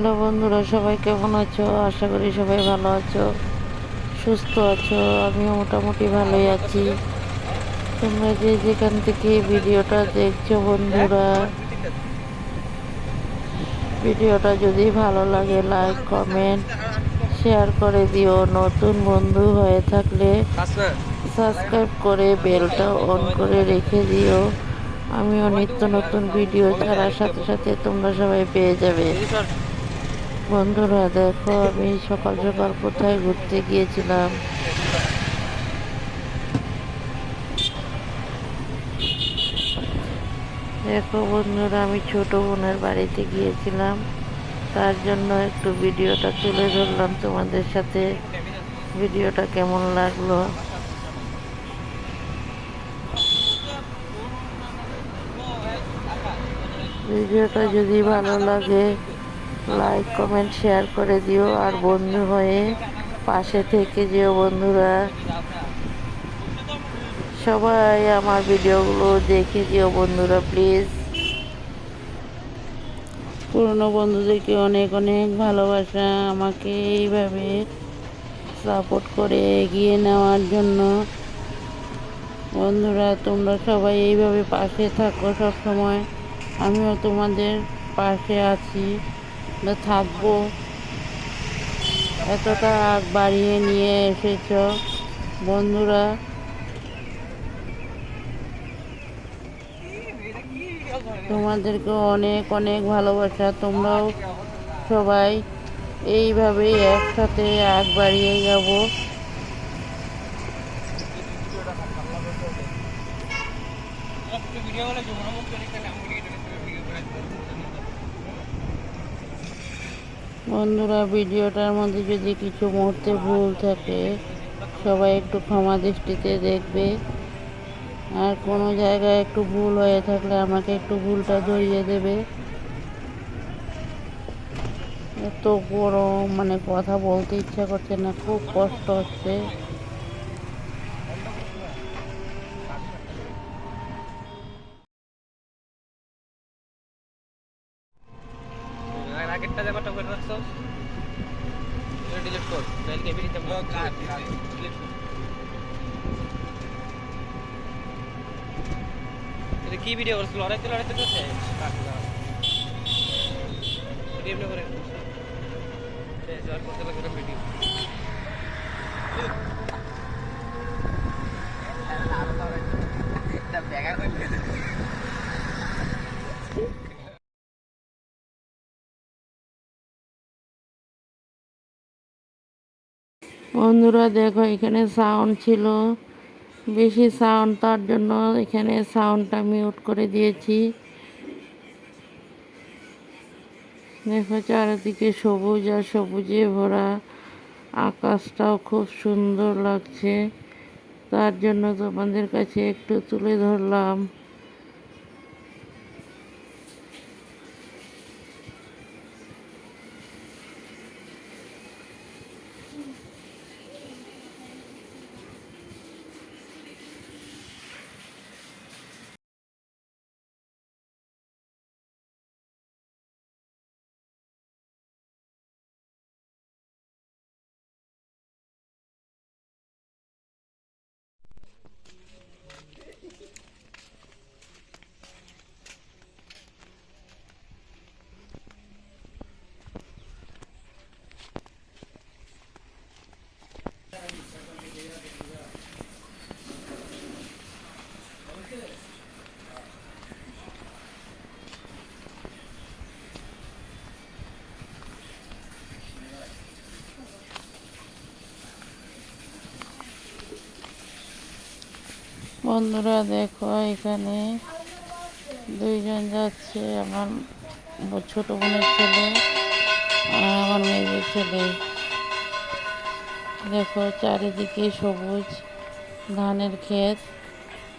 Hello বন্ধুরা, সবাই কেমন আছো? আশা করি সবাই ভালো আছো, সুস্থ আছো, আমিও মোটামুটি ভালোই আছি। তোমরা যে যেখান থেকে ভিডিওটা দেখছ বন্ধুরা, ভিডিওটা যদি ভালো লাগে লাইক কমেন্ট শেয়ার করে দিও। নতুন বন্ধু হয়ে থাকলে সাবস্ক্রাইব করে বেলটা অন করে রেখে দিও। আমিও নিত্য নতুন ভিডিও ছাড়ার সাথে সাথে তোমরা সবাই পেয়ে যাবে। বন্ধুরা, দেখো আমি সকাল সকাল কোথায় ঘুরতে গিয়েছিলাম? দেখো বন্ধুরা, আমি ছোট বোনের বাড়িতে গিয়েছিলাম। তার জন্য একটু ভিডিওটা তুলে ধরলাম তোমাদের সাথে। ভিডিওটা কেমন লাগল? ভিডিওটা যদি ভালো লাগে লাইক কমেন্ট শেয়ার করে দিও। আর বন্ধু হয়ে পাশে থেকে যেও বন্ধুরা। সবাই আমার ভিডিওগুলো দেখে দিও বন্ধুরা প্লিজ পুরনো বন্ধুদেরকে অনেক অনেক ভালোবাসা। আমাকে এইভাবে সাপোর্ট করে এগিয়ে নেওয়ার জন্য। বন্ধুরা, তোমরা সবাই এইভাবে পাশে থাকো সব সময় আমিও তোমাদের পাশে আছি। থাকব। এতটা আগ বাড়িয়ে নিয়ে এসেছ, বন্ধুরা। তোমাদেরকে অনেক অনেক ভালোবাসা। তোমরাও সবাই এইভাবেই একসাথে আগ বাড়িয়ে যাব। বন্ধুরা, ভিডিওটার মধ্যে যদি কিছু মুহূর্তে ভুল থাকে, সবাই একটু ক্ষমা দৃষ্টিতে দেখবে। আর কোনো জায়গায় একটু ভুল হয়ে থাকলে আমাকে একটু ভুলটা ধরিয়ে দেবে। এত বড় মানে কথা বলতে ইচ্ছা করছে না, খুব কষ্ট হচ্ছে। আগেরটা কটা করে রাখছো ডিলিট কর তাহলে কেবিনিতে ডিলিট এটা কি ভিডিও করছিল লড়াইতে লড়াইতে এমনি করে বন্ধুরা, দেখো এখানে সাউন্ড ছিল। বেশি সাউন্ড তার জন্য এখানে সাউন্ডটা মিউট করে দিয়েছি। দেখো চারিদিকে সবুজ আর সবুজে ভরা আকাশটাও খুব সুন্দর লাগছে। তার জন্য তোমাদের কাছে একটু তুলে ধরলাম। বন্ধুরা, দেখো এখানে দুইজন যাচ্ছে, আমার ছোট বোনের ছেলে আর আমার মেয়েদের ছেলে। দেখো চারিদিকে সবুজ ধানের ক্ষেত,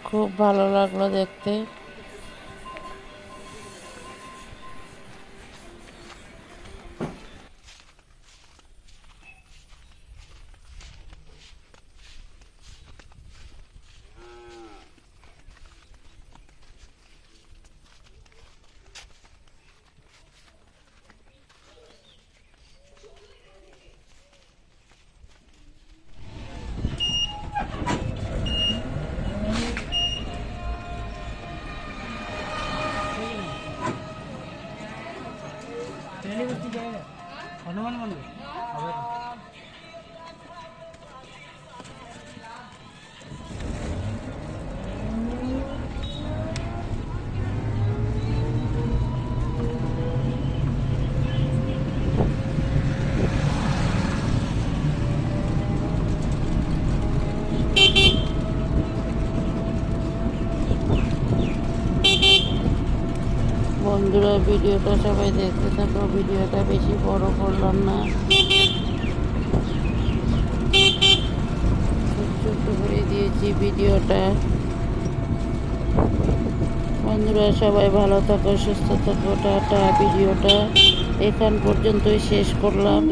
খুব ভালো লাগল দেখতে। বন্ধুরা ভিডিওটা সবাই দেখতে থাকো, ভিডিওটা বেশি বড় করলাম না। দিয়েছি ভিডিওটা। বন্ধুরা, সবাই ভালো থাকো, সুস্থ থাকো, টাটা। ভিডিওটা এখান পর্যন্তই শেষ করলাম।